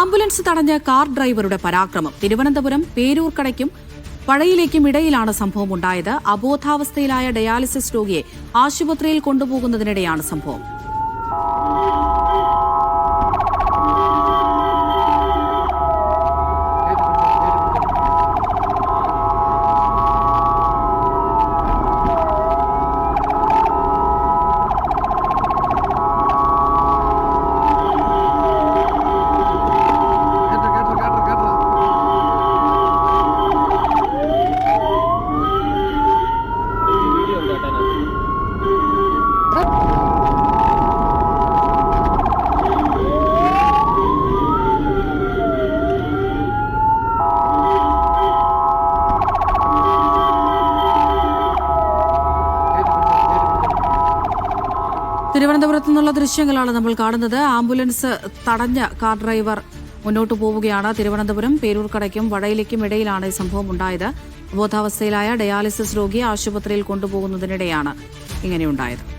Ambulance തടഞ്ഞ car ഡ്രൈവറുടെ പരാക്രമം. തിരുവനന്തപുരം പേരൂർക്കടയ്ക്കും പഴയിലേക്കും ഇടയിലാണ് സംഭവം ഉണ്ടായത്. അബോധാവസ്ഥയിലായ ഡയാലിസിസ് രോഗിയെ ആശുപത്രിയിൽ കൊണ്ടുപോകുന്നതിനിടെയാണ് സംഭവം. തിരുവനന്തപുരത്തു നിന്നുള്ള ദൃശ്യങ്ങളാണ് നമ്മൾ കാണുന്നത്. ആംബുലൻസ് തടഞ്ഞ കാർ ഡ്രൈവർ മുന്നോട്ടു പോവുകയാണ്. തിരുവനന്തപുരം പേരൂർക്കടയ്ക്കും വടയിലേക്കും ഇടയിലാണ് ഈ സംഭവം ഉണ്ടായത്. ബോധാവസ്ഥയിലായ ഡയാലിസിസ് രോഗിയെ ആശുപത്രിയിൽ കൊണ്ടുപോകുന്നതിനിടെയാണ് ഇങ്ങനെയുണ്ടായത്.